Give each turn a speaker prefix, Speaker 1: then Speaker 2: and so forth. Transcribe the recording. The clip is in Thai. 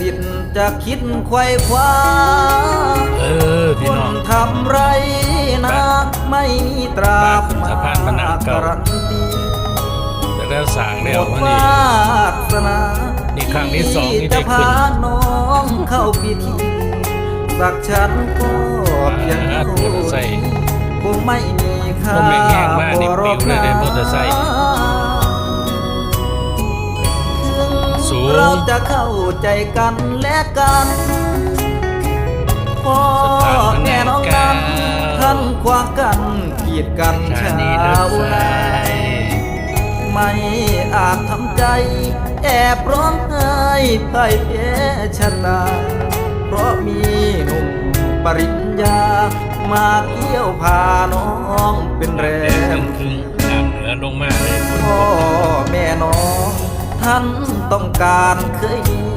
Speaker 1: สิทธิ์จะคิดไขว้คว้า
Speaker 2: เออ
Speaker 1: ค
Speaker 2: พี่
Speaker 1: น
Speaker 2: น้อง
Speaker 1: ทำไรนะไม่มีตรา
Speaker 2: บ้านสะพานพระนางเก่า
Speaker 1: การันตี
Speaker 2: จะได้สร้าง
Speaker 1: ห
Speaker 2: แล้ว
Speaker 1: มด
Speaker 2: วัน
Speaker 1: ว
Speaker 2: นี้า
Speaker 1: สนา
Speaker 2: นี่ครั้งที่สองที่ได้
Speaker 1: จะ
Speaker 2: ขึ้น
Speaker 1: พาน้องเข้าพิธีสักฉันก็เพียง
Speaker 2: อ่า
Speaker 1: เท่าม
Speaker 2: อเตอร์ไซค์
Speaker 1: คงไม่มีค่า
Speaker 2: ผมแห้งๆมากนี่
Speaker 1: พอหรอก
Speaker 2: ปลิวเลยในม เตอร์ไซค์สูง
Speaker 1: เราจะเข้าใจกันและกันพ่อแม่น้องกันท่านขวางกันกีดกัน
Speaker 2: สถา
Speaker 1: ชา
Speaker 2: นีรถ
Speaker 1: ว
Speaker 2: ไฟ
Speaker 1: นาไม่อาจทำใจ แอบร้องไห้พ่ายแพ้ชนะเพราะมีหนุ่มปริญญา มาเกี่ยวพาน้องเป็นแร
Speaker 2: แรง
Speaker 1: ม
Speaker 2: ครึ่งน้ำเหนือลงมาเลย
Speaker 1: พ่อแม่น้อง ท่านต้องการเคย